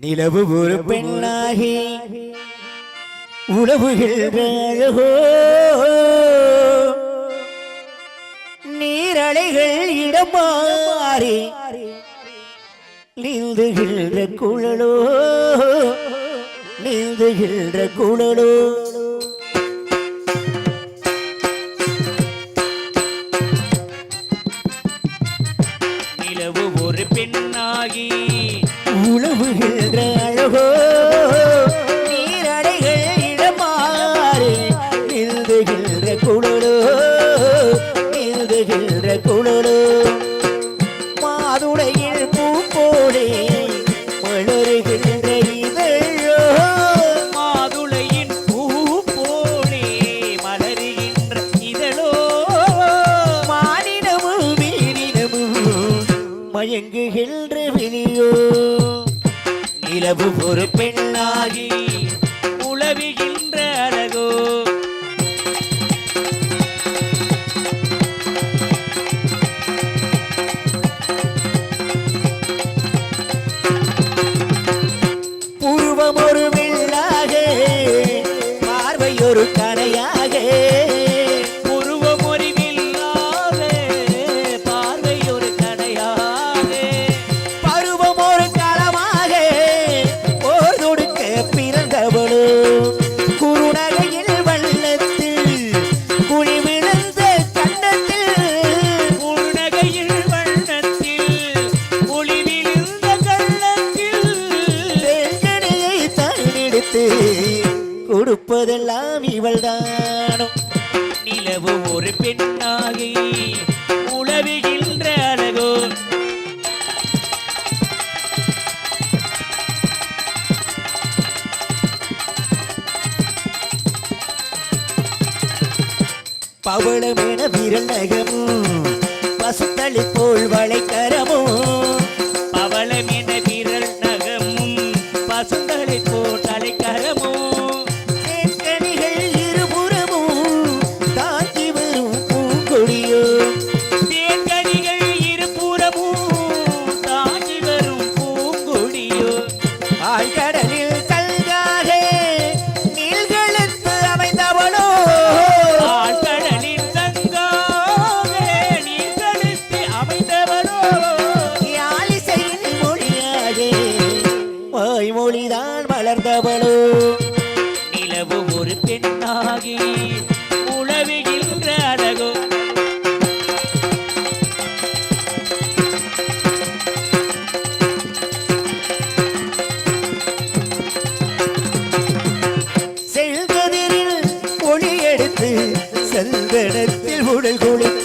நிலவு ஒரு பெண்ணாகி உழவுகின்ற நீரலைகள் இடம் மாறி நீந்துகின்ற குழலோ. நீந்துகின்ற குழலோ. உழவுகின்ற அழகோ நீரலைகள் இடமாறு நில்துகின்ற குழலோ நில்துகின்ற குழலோ. மாதுளையில் பூ போலே மலருகின்ற இதழோ மாதுளையின் பூ போலே மலருகின்ற இதழோ. மயங்குகின்ற விழியோ நிலவு ஒரு பெண்ணாகி உளவுகின்ற அழகோ. உருவம் ஒரு பெண்ணாக பார்வை இருப்பதெல்லாம் இவள் இவள்தானோ? நிலவு ஒரு பெண்ணாகி உளவுகின்ற அழகோ? பவளமென விரல் நகமும் பசுத்தளி போல் வளைக்கரமும் வளர்ந்தவளோ. நிலவு ஒரு பெண்ணாகி உளவுகின்ற அழகோ. செல்கதிரில் ஒளி எடுத்து செல்வனத்தில் உடல் குளித்து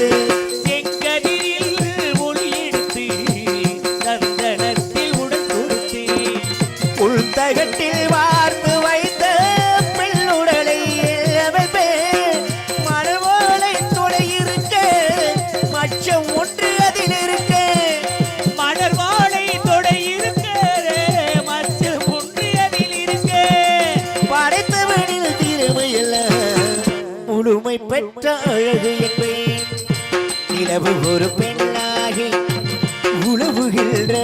புதுமை பெற்ற அழகு என்பேன் நிலவு ஒரு பெண்ணாகி உழவுகின்ற